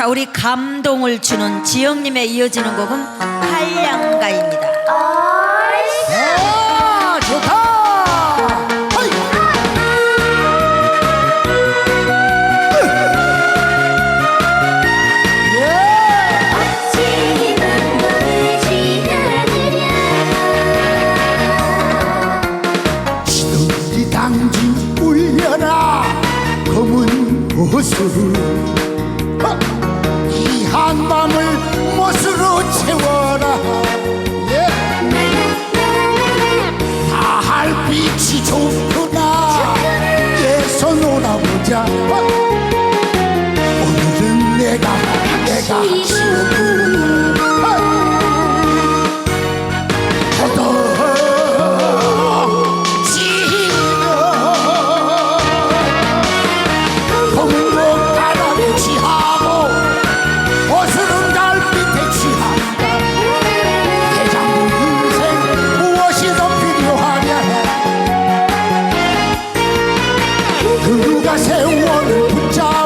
자, 우리 감동을 주는 지영님에 이어지는 곡은. 시들이 당진 울려라 검은 이 한 밤을 못으로 채워라. 예. 다할 빛이 좋구나. 예서 놀아보자 그가 세월을 붙잡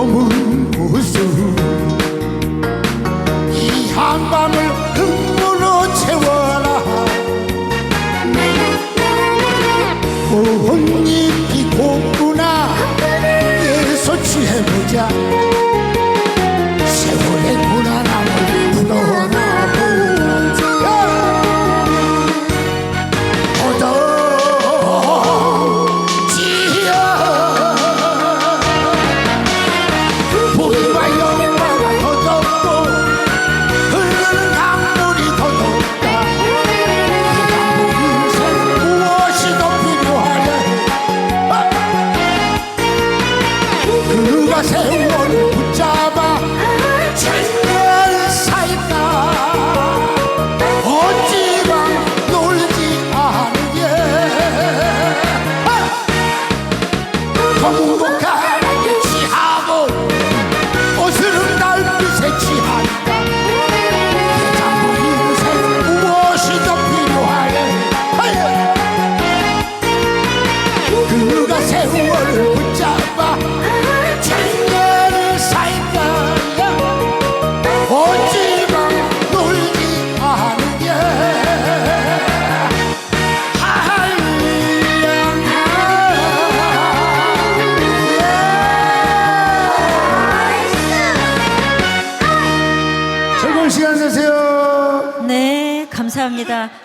울 것 가랑에 취하고 어스름 달빛에 취한다 대장부 인생 무엇이 더 필요하냐? 그가 세월을 감사합니다.